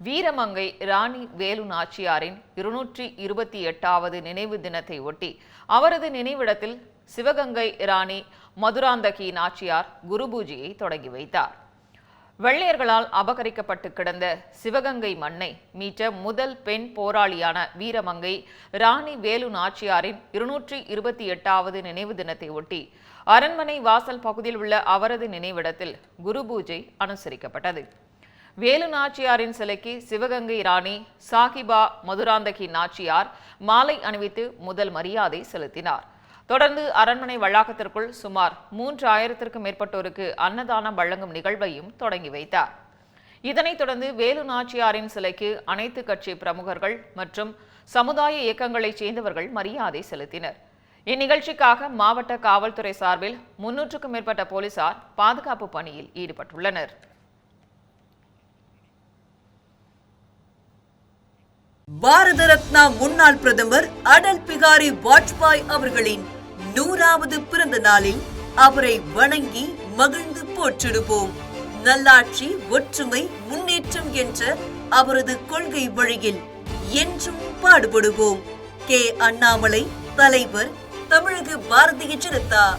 வீரமங்கை ராணி வேலு நாச்சியாரின் இருநூற்றி இருபத்தி எட்டாவது நினைவு தினத்தை ஒட்டி அவரது நினைவிடத்தில் சிவகங்கை ராணி மதுராந்தகி நாச்சியார் குருபூஜையை தொடங்கி வைத்தார். வெள்ளையர்களால் அபகரிக்கப்பட்டு கிடந்த சிவகங்கை மண்ணை மீட்ட முதல் பெண் போராளியான வீரமங்கை ராணி வேலு நாச்சியாரின் இருநூற்றி இருபத்தி எட்டாவது நினைவு தினத்தை ஒட்டி அரண்மனை வாசல் பகுதியில் உள்ள அவரது நினைவிடத்தில் குரு பூஜை அனுசரிக்கப்பட்டது. வேலு நாச்சியாரின் சிலைக்கு சிவகங்கை ராணி சாகிபா மதுராந்தகி நாச்சியார் மாலை அணிவித்து முதல் மரியாதை செலுத்தினார். தொடர்ந்து அரண்மனை வளாகத்திற்குள் சுமார் மூன்று ஆயிரத்திற்கும் மேற்பட்டோருக்கு அன்னதானம் வழங்கும் நிகழ்வையும் தொடங்கி வைத்தார். இதனைத் தொடர்ந்து வேலு நாச்சியாரின் சிலைக்கு அனைத்து கட்சி பிரமுகர்கள் மற்றும் சமுதாய இயக்கங்களைச் சேர்ந்தவர்கள் மரியாதை செலுத்தினர். இந்நிகழ்ச்சிக்காக மாவட்ட காவல்துறை சார்பில் முன்னூற்றுக்கும் மேற்பட்ட போலீசார் பாதுகாப்பு பணியில் ஈடுபட்டுள்ளனர். பாரத ரத்னா முன்னாள் பிரதமர் அடல் பிகாரி வாஜ்பாய் அவர்களின் நூறாவது பிறந்த நாளில் அவரை வணங்கி மகிழ்ந்து போற்றிடுவோம். நல்லாட்சி ஒற்றுமை முன்னேற்றம் என்ற அவரது கொள்கை வழியில் என்றும் பாடுபடுவோம். கே. அண்ணாமலை தலைவர் தமிழக பாரதிய ஜனதா.